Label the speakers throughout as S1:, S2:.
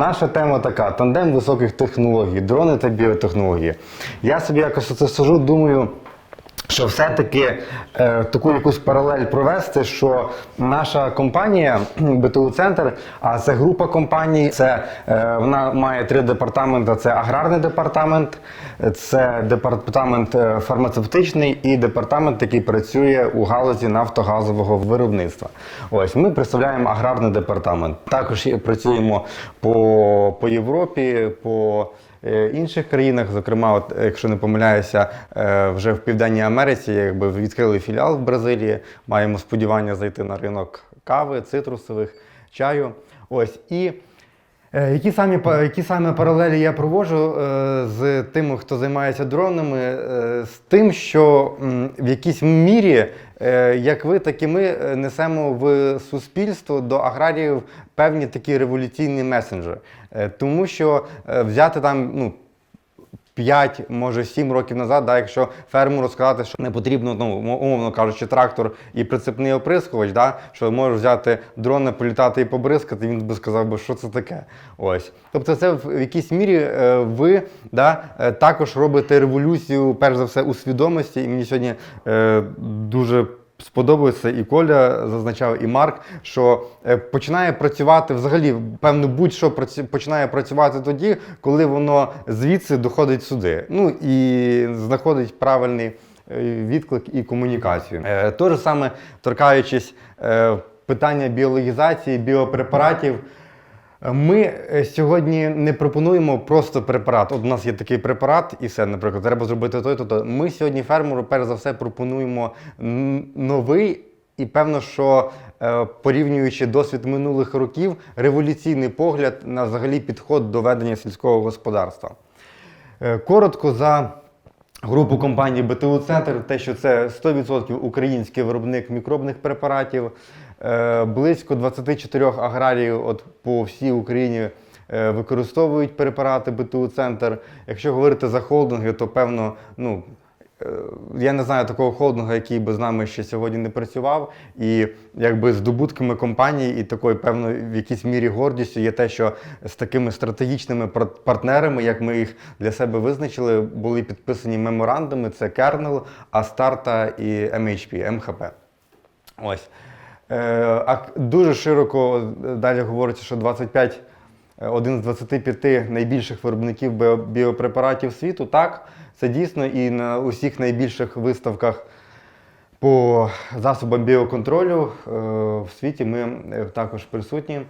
S1: Наша тема така: тандем високих технологій, дрони та біотехнології. Я собі якось оце сижу, думаю. Що все-таки е, таку якусь паралель провести, що наша компанія БТУ Центр, а це група компаній, це е, вона має три департаменти: це аграрний департамент, це департамент е, фармацевтичний і департамент, який працює у галузі нафтогазового виробництва. Ось ми представляємо аграрний департамент. Також працюємо по, по Європі, по інших країнах, зокрема, от, якщо не помиляюся, е, вже в Південній Америці якби відкрили філіал в Бразилії. Маємо сподівання зайти на ринок кави, цитрусових, чаю. Ось і. Е, Які самі, які саме паралелі я проводжу е, з тими, хто займається дронами, е, з тим, що в якійсь мірі, як ви, так і ми несемо в суспільство до аграріїв певні такі революційні месенджери. Тому що взяти там, ну, 5, може 7 років назад, да, якщо фермеру сказати, що не потрібно, ну, умовно кажучи, трактор і прицепний оприскувач, да, що можеш взяти дрон, політати і побризкати, він би сказав, що це таке. Ось. Тобто, це в якійсь мірі е, ви да, е, також робите революцію, перш за все, у свідомості. І мені сьогодні е, дуже сподобається і Коля зазначав, і Марк, що е, починає працювати взагалі, певно, будь-що починає працювати тоді, коли воно звідси доходить сюди. Ну і знаходить правильний е, відклик і комунікацію. Те ж саме торкаючись е, питання біологізації, біопрепаратів. Ми е, сьогодні не пропонуємо просто препарат. От у нас є такий препарат, і все, наприклад, треба зробити той, то то. Ми сьогодні фермеру, перш за все, пропонуємо новий. І певно, що е, порівнюючи досвід минулих років, революційний погляд на взагалі підход до ведення сільського господарства. Е, Коротко за групу компанії БТУ Центр, те, що це 100% український виробник мікробних препаратів, близько 24 аграріїв от по всій Україні е, використовують препарати БТУ Центр. Якщо говорити за холдинги, то певно, ну. е, Я не знаю такого холдингу, який би з нами ще сьогодні не працював. І якби здобутками компанії і такою певною в якійсь мірі гордістю є те, що з такими стратегічними партнерами, як ми їх для себе визначили, були підписані меморандуми: це Kernel, Астарта і MHP, МХП. Ось. Е, а дуже широко е, далі говориться, що 25 е, один з 25 найбільших виробників біопрепаратів світу. Так, це дійсно і на усіх найбільших виставках по засобам біоконтролю в світі ми також присутні.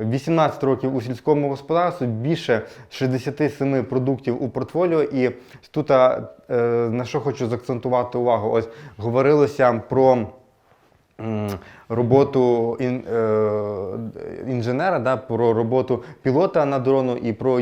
S1: 18 років у сільському господарстві, більше 67 продуктів у портфоліо. І тут на що хочу заакцентувати увагу, ось говорилося про роботу е, інженера, да, про роботу пілота на дрону і про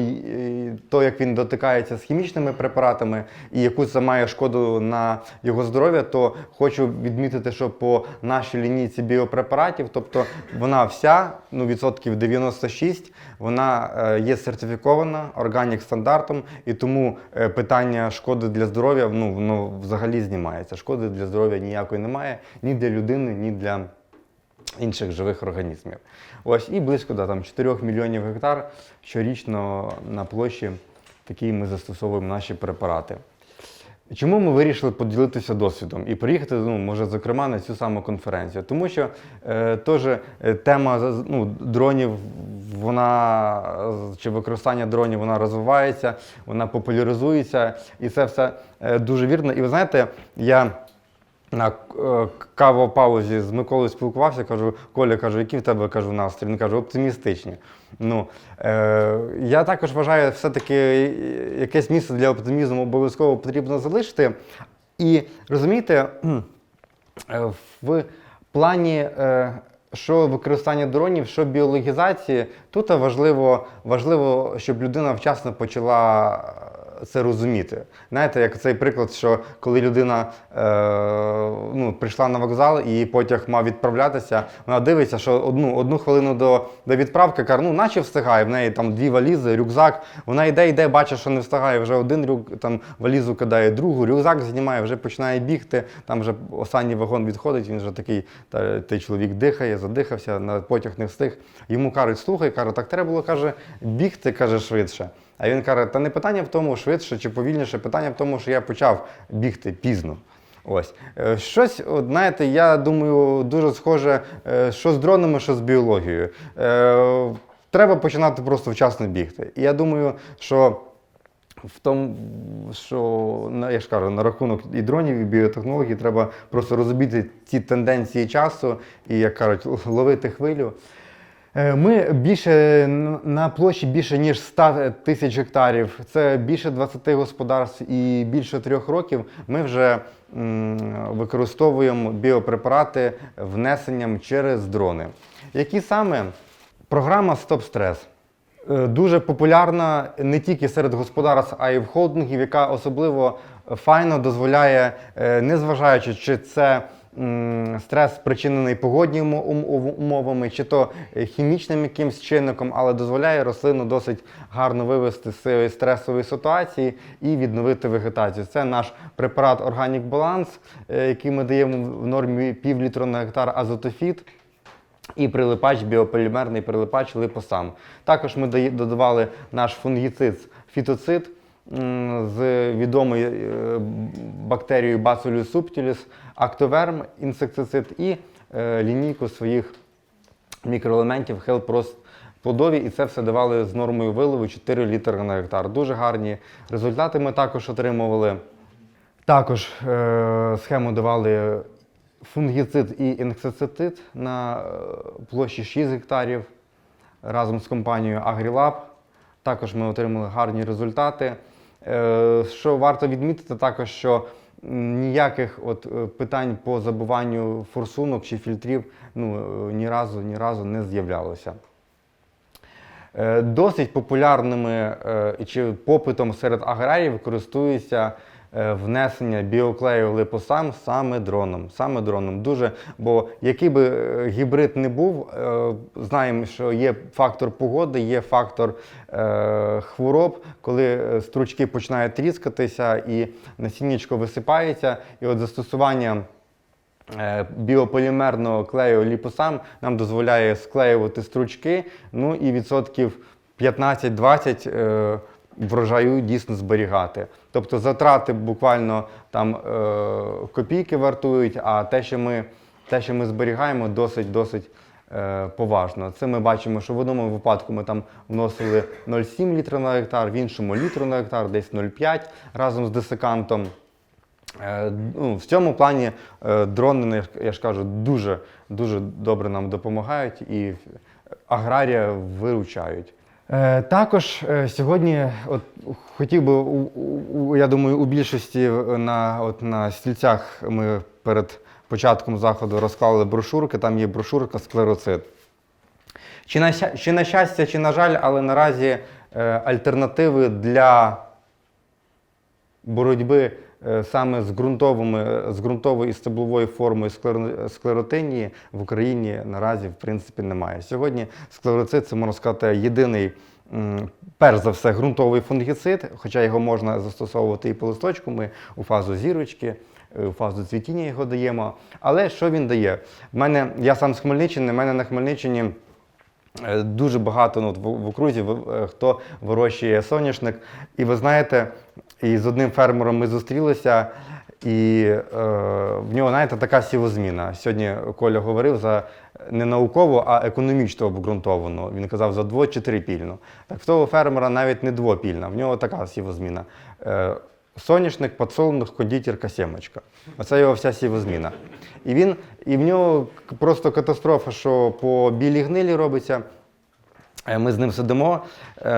S1: те, як він дотикається з хімічними препаратами і яку це має шкоду на його здоров'я, то хочу відмітити, що по нашій лінійці біопрепаратів, тобто вона вся, ну відсотків 96, вона е, є сертифікована органік стандартом, і тому е, питання шкоди для здоров'я ну, воно взагалі знімається. Шкоди для здоров'я ніякої немає ні для людини, ні для інших живих організмів. Ось і близько да, там, 4 мільйонів гектар щорічно на площі такі ми застосовуємо наші препарати. Чому ми вирішили поділитися досвідом і приїхати, ну, може, зокрема, на цю саму конференцію? Тому що е, теж е, тема ну, дронів, вона чи використання дронів вона розвивається, вона популяризується, і це все е, дуже вірно. І ви знаєте, я на е, кавопаузі з Миколою спілкувався, кажу, Коля, кажу, який в тебе кажу, настрій? Він каже, оптимістичні. Ну, е, я також вважаю, все-таки якесь місце для оптимізму обов'язково потрібно залишити. І розумієте, е, в плані. Е, що використання дронів, що біологізації, тут важливо, важливо, щоб людина вчасно почала це розуміти. Знаєте, як цей приклад, що коли людина е, ну, прийшла на вокзал і потяг мав відправлятися, вона дивиться, що одну, одну хвилину до, до відправки каже, ну наче встигає, в неї там дві валізи, рюкзак. Вона йде, йде, бачить, що не встигає, вже один рюк, там, валізу кидає, другу, рюкзак знімає, вже починає бігти, там вже останній вагон відходить, він вже такий, та, той чоловік дихає, задихався, на потяг не встиг. Йому кажуть, слухай, каже, так треба було каже, бігти каже, швидше. А він каже, та не питання в тому, швидше чи повільніше, питання в тому, що я почав бігти пізно. Ось Е, щось, от, знаєте, я думаю, дуже схоже, е, що з дронами, що з біологією. Е, Треба починати просто вчасно бігти. І я думаю, що в тому, що я ж кажу, на рахунок і дронів, і біотехнологій треба просто розуміти ті тенденції часу і, як кажуть, ловити хвилю. Е, Ми більше на площі більше ніж 100 тисяч гектарів. Це більше 20 господарств і більше трьох років. Ми вже використовуємо біопрепарати внесенням через дрони. Які саме програма Стоп Стрес? Е, Дуже популярна не тільки серед господарств, а й в холдингів, яка особливо файно дозволяє, е, незважаючи, чи це стрес спричинений погодніми ум- ум- умовами, чи то е, хімічним якимсь чинником, але дозволяє рослину досить гарно вивести з цієї стресової ситуації і відновити вегетацію. Це наш препарат Organic Balance, е, який ми даємо в нормі пів літру на гектар азотофіт. І прилипач, біополімерний прилипач липосам. Також ми додавали наш фунгіцид фітоцид з відомою е, бактерією Bacillus subtilis, актоверм, інсектицид і е, лінійку своїх мікроелементів Хелпрост плодові, і це все давали з нормою виливу 4 літри на гектар. Дуже гарні результати ми також отримували. Також е, схему давали фунгіцид і інсектицид на площі 6 гектарів разом з компанією AgriLab. Також ми отримали гарні результати. Е, що варто відмітити, також, що ніяких от, е, питань по забуванню форсунок чи фільтрів ну, е, ні разу, ні разу не з'являлося. Досить популярними чи попитом серед аграріїв користується е, внесення біоклею липосам саме дроном. Саме дроном. Дуже, бо який би е, гібрид не був, е, знаємо, що є фактор погоди, є фактор е, хвороб, коли е, стручки починають тріскатися і насіннячко висипається, і от застосування. Е, Біополімерного клею ліпосам нам дозволяє склеювати стручки, ну і відсотків 15-20 е, врожаю дійсно зберігати. Тобто затрати буквально там е, копійки вартують, а те, що ми, те, що ми зберігаємо, досить досить е, поважно. Це ми бачимо, що в одному випадку ми там вносили 0,7 літра на гектар, в іншому літру на гектар, десь 0,5 разом з десикантом. Е, Ну, в цьому плані дрони, ж- я ж кажу, дуже, дуже добре нам допомагають і аграрія виручають. Е, Також е, сьогодні от, хотів би, я думаю, у більшості на, от, на стільцях ми перед початком заходу розклали брошурки, там є брошурка склероцит. Чи на, чи на щастя, чи на жаль, але наразі е, альтернативи для боротьби е, саме з ґрунтовими, з ґрунтовою і стебловою формою склеро- склеротинії в Україні наразі в принципі немає. Сьогодні склероцит це можна сказати єдиний. Перш за все, ґрунтовий фунгіцид, хоча його можна застосовувати і по листочку, ми у фазу зірочки, е, у фазу цвітіння його даємо. Але що він дає? В мене, я сам з Хмельниччини, в мене на Хмельниччині Е, Дуже багато ну, в, окрузі в- е, хто вирощує соняшник. І ви знаєте, і з одним фермером ми зустрілися, і е, в нього, знаєте, така сівозміна. Сьогодні Коля говорив за не науково, а економічно обґрунтовану. Він казав за дво чи трипільну. Так в того фермера навіть не двопільна, в нього така сівозміна. Е, соняшник, подсолнух, кондитерка, сімочка. Оце його вся сівозміна. І він, і в нього просто катастрофа, що по білій гнилі робиться. Е, Ми з ним сидимо, е,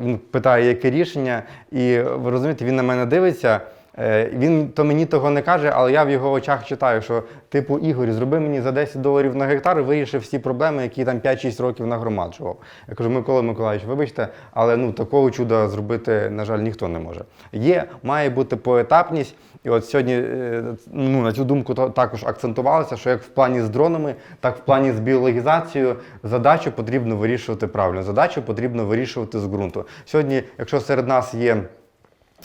S1: він питає, яке рішення, і ви розумієте, він на мене дивиться, Е, Він то мені того не каже, але я в його очах читаю, що типу Ігор, зроби мені за 10 доларів на гектар, вирішив всі проблеми, які там 5-6 років нагромаджував. Я кажу, Микола Миколаївич, вибачте, але ну такого чуда зробити, на жаль, ніхто не може. Є, має бути поетапність. І от сьогодні е, ну, на цю думку також акцентувалося, що як в плані з дронами, так в плані з біологізацією задачу потрібно вирішувати правильно. Задачу потрібно вирішувати з ґрунту. Сьогодні, якщо серед нас є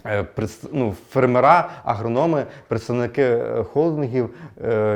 S1: е, ну, фермера, агрономи, представники е, холдингів.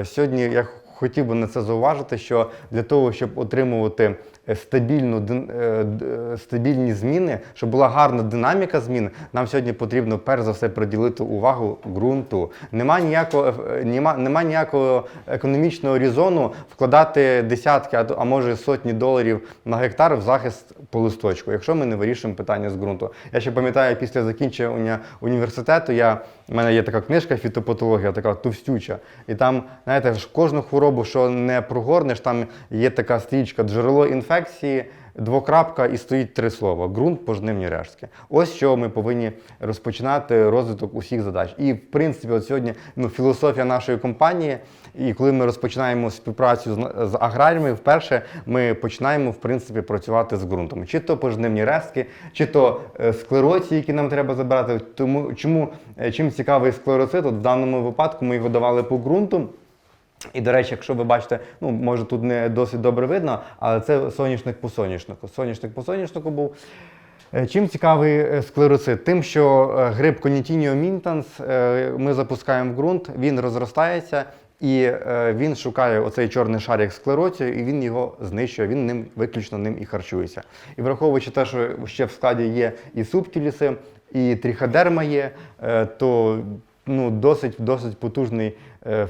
S1: Сьогодні я хотів би на це зауважити, що для того, щоб отримувати стабільну, дин- е, е, стабільні зміни, щоб була гарна динаміка змін, нам сьогодні потрібно перш за все приділити увагу ґрунту. Нема ніякого, нема, нема ніякого економічного різону вкладати десятки, а а може сотні доларів на гектар в захист по листочку, якщо ми не вирішуємо питання з ґрунту. Я ще пам'ятаю, після закінчення університету я, в мене є така книжка фітопатологія, така товстюча. І там, знаєте, кожну хворобу, що не прогорнеш, там є така стрічка джерело інфекції. Двокрапка і стоїть три слова: ґрунт, пожнивні рештки. Ось що ми повинні розпочинати розвиток усіх задач. І в принципі, от сьогодні ну, філософія нашої компанії. І коли ми розпочинаємо співпрацю з, з аграріями, вперше ми починаємо в принципі працювати з ґрунтом. Чи то пожнивні рештки, чи то е, склероці, які нам треба забирати. Тому чому е, чим цікавий склероцит? От в даному випадку ми його давали по ґрунту. І, до речі, якщо ви бачите, ну може тут не досить добре видно, але це соняшник по соняшнику. Соняшник по соняшнику був. Е, Чим цікавий е, склероцит? Тим, що е, гриб mintans е, ми запускаємо в ґрунт, він розростається і він шукає оцей чорний шарик склероцію, і він його знищує. Він ним виключно ним і харчується. І враховуючи те, що ще в складі є і субтіліси, і тріходерма є, то ну, досить, досить потужний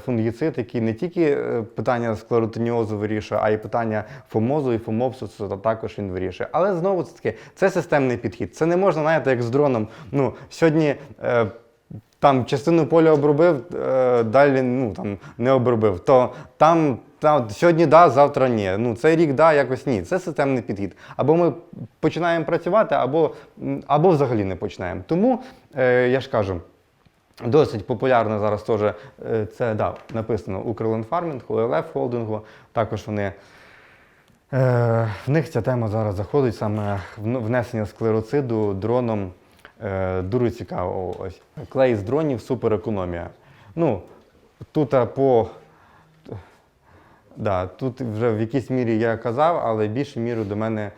S1: фунгіцид, який не тільки е, питання склеротиніозу вирішує, а й питання фомозу і фомопсису та також він вирішує. Але знову це таки, це системний підхід. Це не можна, знаєте, як з дроном. Ну, сьогодні. Е, там частину поля обробив, е, далі ну, там, не обробив. То там, там сьогодні да, завтра ні. Ну, цей рік да, якось ні. Це системний підхід. Або ми починаємо працювати, або, або взагалі не починаємо. Тому е, я ж кажу. Досить популярно зараз теж е, це да, написано Укрленфармінг, УЛФ холдингу. Також вони е, в них ця тема зараз заходить саме внесення склероциду дроном. Е, дуже цікаво. Ось клей з дронів суперекономія. Ну тут по да, тут вже в якійсь мірі я казав, але більше міру до мене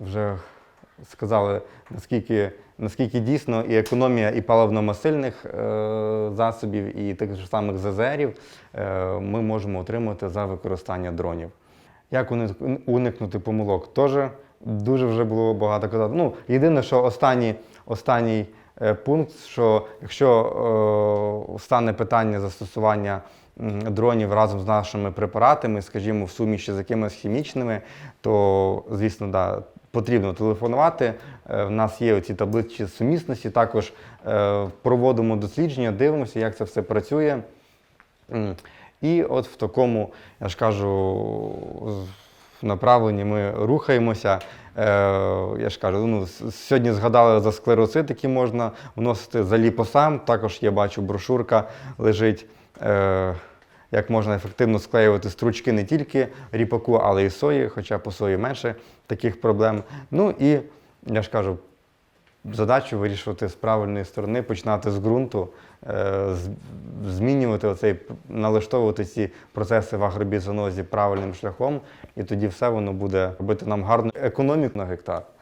S1: вже сказали, наскільки, наскільки дійсно і економія і паливно-масильних е, засобів, і тих ж самих ЗЗРів е, ми можемо отримати за використання дронів. Як уникнути помилок? Теж дуже вже було багато казати. Ну, єдине, що останній, останній е, пункт, що якщо е, стане питання застосування дронів разом з нашими препаратами, скажімо, в суміші з якимись хімічними, то, звісно, да, потрібно телефонувати. Е, В нас є оці таблиці сумісності, також е, проводимо дослідження, дивимося, як це все працює. І от в такому, я ж кажу, направленні ми рухаємося. Е, я ж кажу, ну, сьогодні згадали за склероцит, який можна вносити за ліпосам. Також я бачу, брошурка лежить. Як можна ефективно склеювати стручки не тільки ріпаку, але й сої, хоча по сої менше таких проблем. Ну і я ж кажу, задачу вирішувати з правильної сторони, починати з ґрунту, е, змінювати оцей, налаштовувати ці процеси в агробізнозі правильним шляхом, і тоді все воно буде робити нам гарну економіку на гектар.